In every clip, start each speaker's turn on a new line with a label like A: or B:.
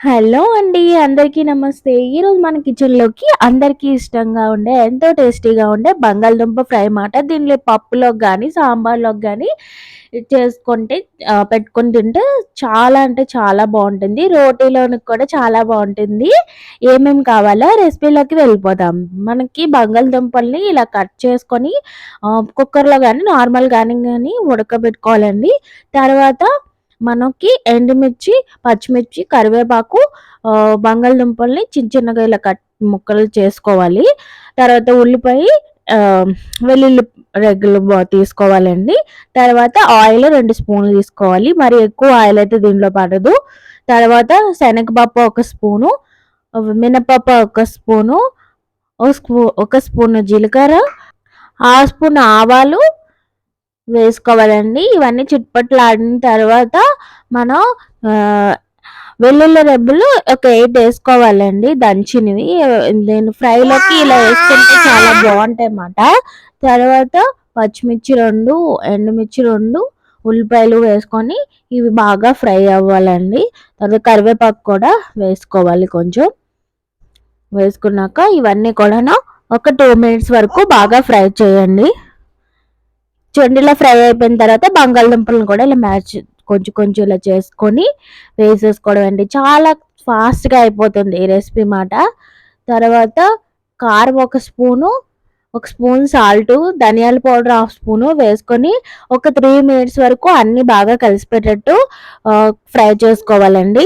A: Hello అండి అందరికీ నమస్తే. ఈరోజు మన కిచెన్లోకి అందరికీ ఇష్టంగా ఉండే ఎంతో టేస్టీగా ఉండే బంగాళదుంప ఫ్రై మాట. దీనిలో పప్పులోకి కానీ సాంబార్లోకి కానీ చేసుకుంటే పెట్టుకొని తింటే చాలా అంటే చాలా బాగుంటుంది. రోటీలోనికి కూడా చాలా బాగుంటుంది. ఏమేమి కావాలో రెసిపీలోకి వెళ్ళిపోదాం. మనకి బంగాళదుంపల్ని ఇలా కట్ చేసుకొని కుక్కర్లో కానీ నార్మల్ కానీ కానీ ఉడకబెట్టుకోవాలండి. తర్వాత మనకి ఎండుమిర్చి పచ్చిమిర్చి కరివేపాకు బంగాళదుంపల్ని చిన్న చిన్నగా ఇలా కట్ ముక్కలు చేసుకోవాలి. తర్వాత ఉల్లిపాయ వెల్లుల్లి రెగ్గులు తీసుకోవాలండి. తర్వాత ఆయిల్ రెండు స్పూన్లు తీసుకోవాలి. మరి ఎక్కువ ఆయిల్ అయితే దీనిలో పడదు. తర్వాత శనగపప్పు ఒక స్పూను మినపప్పు ఒక స్పూను ఒక స్పూ ఒక స్పూన్ జీలకర్ర ఆ స్పూన్ ఆవాలు వేసుకోవాలండి. ఇవన్నీ చిట్పట్లాడిన తర్వాత మనం వెల్లుల్లి రెబ్బలు ఒక ఎయిట్ వేసుకోవాలండి దంచినవి. నేను ఫ్రైలోకి ఇలా వేసుకుంటే చాలా బాగుంటాయి అన్నమాట తర్వాత పచ్చిమిర్చి రెండు ఎండుమిర్చి రెండు ఉల్లిపాయలు వేసుకొని ఇవి బాగా ఫ్రై అవ్వాలండి. తర్వాత కరివేపాకు కూడా వేసుకోవాలి కొంచెం. వేసుకున్నాక ఇవన్నీ కూడాను ఒక టూ మినిట్స్ వరకు బాగా ఫ్రై చేయండి. చూడండి ఇలా ఫ్రై అయిపోయిన తర్వాత బంగాళదుంపలను కూడా ఇలా మ్యాచ్ కొంచెం కొంచెం ఇలా చేసుకొని వేసేసుకోవడం అండి. చాలా ఫాస్ట్గా అయిపోతుంది ఈ రెసిపీ మాట. తర్వాత కారం ఒక స్పూను ఒక స్పూన్ సాల్ట్ ధనియాల పౌడర్ హాఫ్ స్పూను వేసుకొని ఒక త్రీ మినిట్స్ వరకు అన్నీ బాగా కలిసిపెట్టేట్టు ఫ్రై చేసుకోవాలండి.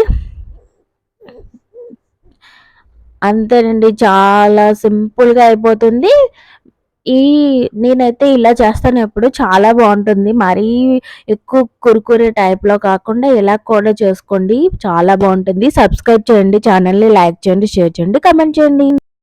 A: అంతేనండి. చాలా సింపుల్గా అయిపోతుంది. ఈ నేనైతే ఇలా చేస్తాను ఎప్పుడు. చాలా బాగుంటుంది. మరీ ఎక్కువ కురుకురే టైప్లో కాకుండా ఇలా కూడా చేసుకోండి. చాలా బాగుంటుంది. సబ్స్క్రైబ్ చేయండి. ఛానల్ని లైక్ చేయండి. షేర్ చేయండి. కమెంట్ చేయండి.